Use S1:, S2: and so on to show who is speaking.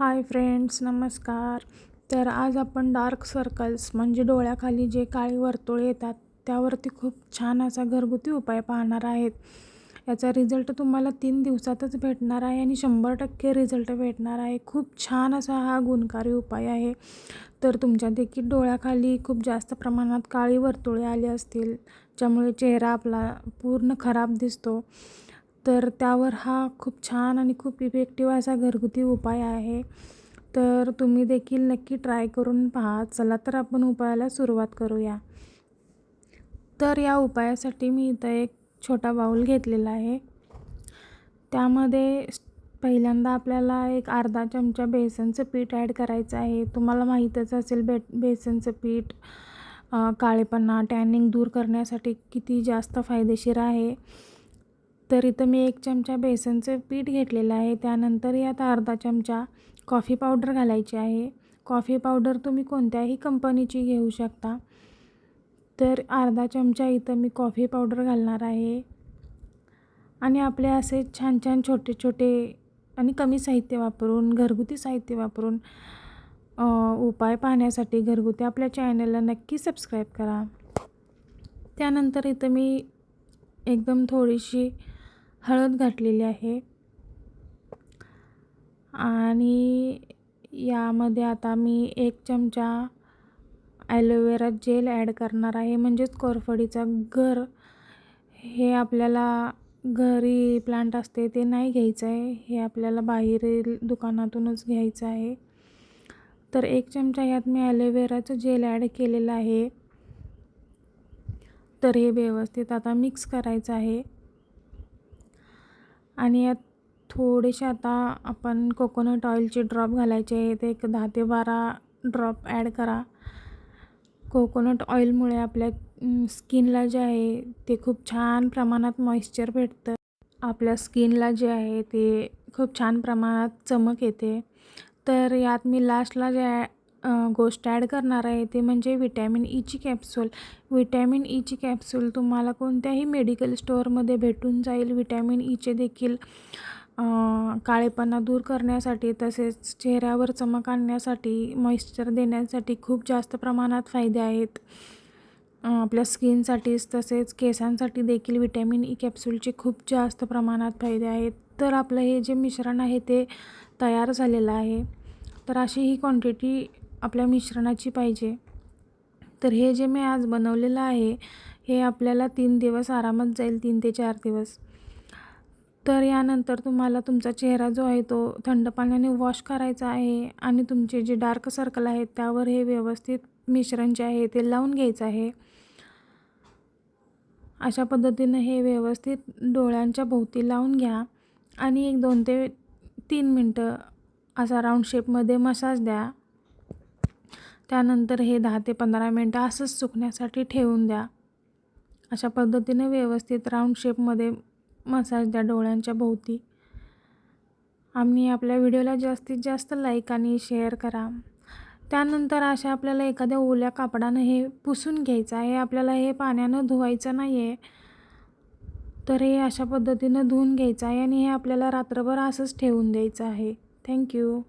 S1: Hi friends नमस्कार. तर आज आपण डार्क सर्कल्स म्हणजे डोळ्याखाली जे काळी वर्तुळे येतात त्यावरती खूप छान असा घरगुती उपाय पाहणार आहेत. याचा रिझल्ट तुम्हाला तीन दिवसातच भेटणार आहे आणि शंभर टक्के रिझल्ट भेटणार आहे. खूप छान असा हा गुणकारी उपाय आहे. तर तुमच्या देखील डोळ्याखाली खूप जास्त प्रमाणात काळी वर्तुळे आली असतील ज्यामुळे चेहरा आपला पूर्ण खराब दिसतो. तर त्यावर हा खूप छान आणि खूप इफेक्टिव्ह असा घरगुती उपाय आहे. तर तुम्ही देखील नक्की ट्राय करून पहा. चला तर आपण उपायाला सुरुवात करूया. तर या उपायासाठी मी इथं एक छोटा बाऊल घेतलेला आहे. त्यामध्ये पहिल्यांदा आपल्याला एक अर्धा चमचा बेसनचं पीठ ॲड करायचं आहे. तुम्हाला माहीतच असेल बे बेसनचं पीठ काळेपणा टॅनिंग दूर करण्यासाठी किती जास्त फायदेशीर आहे. तर इथं मी एक चमचा बेसनचं पीठ घेतलेलं आहे. त्यानंतर यात अर्धा चमचा कॉफी पावडर घालायची आहे. कॉफी पावडर तुम्ही कोणत्याही कंपनीची घेऊ शकता. तर अर्धा चमचा इथं मी कॉफी पावडर घालणार आहे. आणि आपले असे छान छान छोटे छोटे आणि कमी साहित्य वापरून घरगुती साहित्य वापरून उपाय पाहण्यासाठी घरगुती आपल्या चॅनलला नक्की सबस्क्राईब करा. त्यानंतर इथं मी एकदम थोडीशी हळद घातलेली आहे. आणि यामध्ये आता मी एक चमचा ॲलोवेरा जेल ॲड करणार आहे. म्हणजेच कोरफडीचा घर हे आपल्याला घरी प्लांट असते ते नाही घ्यायचं आहे. हे आपल्याला बाहेरील दुकानातूनच घ्यायचं आहे. तर एक चमचा यात मी ॲलोवेराचं जेल ॲड केलेलं आहे. तर हे व्यवस्थित आता मिक्स करायचं आहे. आणि यात थोडेसे आता आपण कोकोनट ऑइलचे ड्रॉप घालायचे आहेत. एक दहा ते बारा ड्रॉप ॲड करा. कोकोनट ऑइलमुळे आपल्या स्किनला जे आहे ते खूप छान प्रमाणात मॉइश्चर भेटतं. आपल्या स्किनला जे आहे ते खूप छान प्रमाणात चमक येते. तर यात मी लास्टला जे गोष्ट ॲड करणार आहे ते म्हणजे विटॅमिन ईची e कॅप्सूल. विटॅमिन ईची e कॅप्सूल तुम्हाला कोणत्याही मेडिकल स्टोअरमध्ये भेटून जाईल. विटॅमिन ईचे e देखील काळेपणा दूर करण्यासाठी तसेच चेहऱ्यावर चमक आणण्यासाठी मॉइश्चर देण्यासाठी खूप जास्त प्रमाणात फायदे आहेत. आपल्या स्किनसाठीच तसेच केसांसाठी देखील विटॅमिन ई कॅप्सूलचे खूप जास्त प्रमाणात फायदे आहेत. तर आपलं हे जे मिश्रण आहे ते तयार झालेलं आहे. तर अशी ही क्वांटिटी आपल्या मिश्रणाची पाहिजे. तर हे जे मी आज बनवलेलं आहे हे आपल्याला तीन दिवस आरामात जाईल तीन ते चार दिवस. तर यानंतर तुम्हाला तुमचा चेहरा जो आहे तो थंड पाण्याने वॉश करायचा आहे आणि तुमचे जे डार्क सर्कल आहेत त्यावर हे व्यवस्थित मिश्रण जे आहे ते लावून घ्यायचं आहे. अशा पद्धतीनं हे व्यवस्थित डोळ्यांच्या भोवती लावून घ्या आणि एक दोन ते तीन मिनटं असा राऊंड शेपमध्ये मसाज द्या. त्यानंतर हे दहा ते पंधरा मिनटं असंच सुकण्यासाठी ठेवून द्या. अशा पद्धतीने व्यवस्थित राऊंड शेपमध्ये मसाज द्या डोळ्यांच्या भोवती. आम्ही आपल्या व्हिडिओला जास्तीत जास्त लाईक आणि शेअर करा. त्यानंतर अशा आपल्याला एखाद्या ओल्या कापडानं हे पुसून घ्यायचं आहे. आपल्याला हे पाण्यानं धुवायचं नाही आहे तर हे अशा पद्धतीनं धुवून घ्यायचं आहे आणि हे आपल्याला रात्रभर असंच ठेवून द्यायचं आहे. थँक्यू